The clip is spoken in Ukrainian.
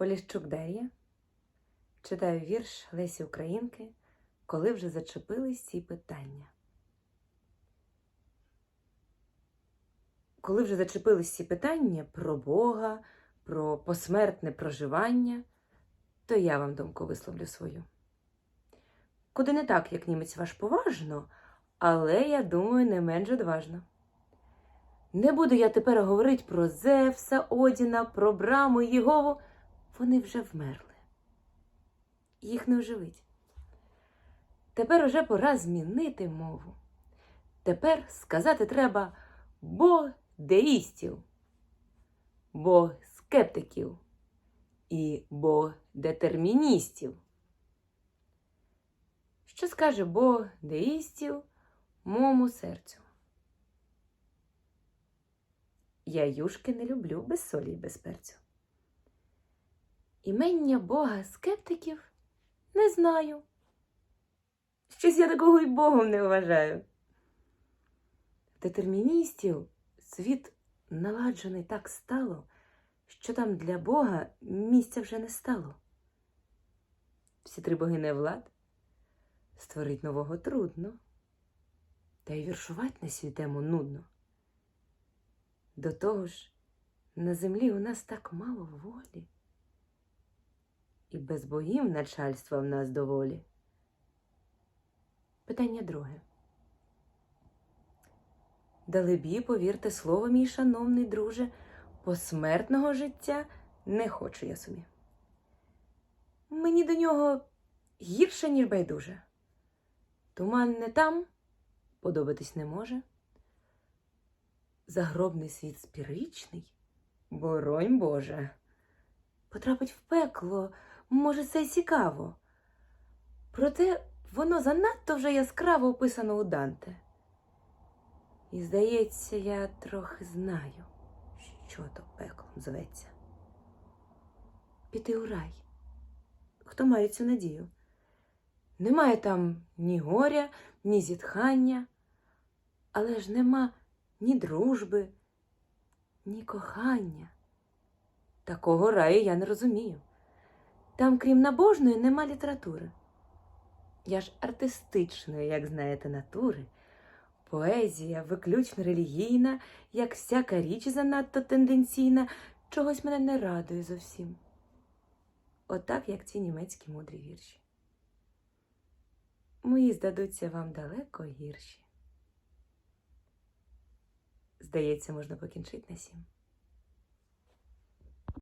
Поліщук Дар'я. Читаю вірш Лесі Українки, коли вже зачепились ці питання. Коли вже зачепились ці питання про Бога, про посмертне проживання, то я вам думку висловлю свою. Куди не так, як німець ваш поважно, але я думаю, не менш одважно. Не буду я тепер говорити про Зевса, Одіна, про Браму Єгову. Вони вже вмерли. Їх не оживить. Тепер уже пора змінити мову. Тепер сказати треба Бог деїстів, Бог скептиків і Бог детерміністів. Що скаже Бог деїстів моєму серцю? Я юшки не люблю без солі і без перцю. Імення Бога скептиків не знаю. Щось я такого й Богом не вважаю. Детерміністів світ наладжений так стало, що там для Бога місця вже не стало. Всі три богини влад створить нового трудно, та й віршувати на свій тему нудно. До того ж, на землі у нас так мало волі, і без богів начальства в нас доволі. Питання друге. Далебі, повірте слово, мій шановний друже, посмертного життя не хочу я собі. Мені до нього гірше, ніж байдуже. Туман не там, подобатись не може. Загробний світ спіричний, боронь Боже. Потрапить в пекло, може, це й цікаво. Проте воно занадто вже яскраво описано у Данте. І, здається, я трохи знаю, що то пеклом зветься. Піти у рай. Хто має цю надію? Немає там ні горя, ні зітхання, але ж нема ні дружби, ні кохання. Такого раю я не розумію. Там, крім набожної, нема літератури. Я ж артистичної, як знаєте, натури. Поезія виключно релігійна, як всяка річ занадто тенденційна, чогось мене не радує зовсім. Отак, як ці німецькі мудрі вірші. Мої здадуться вам далеко гірші. Здається, можна покінчити на сім.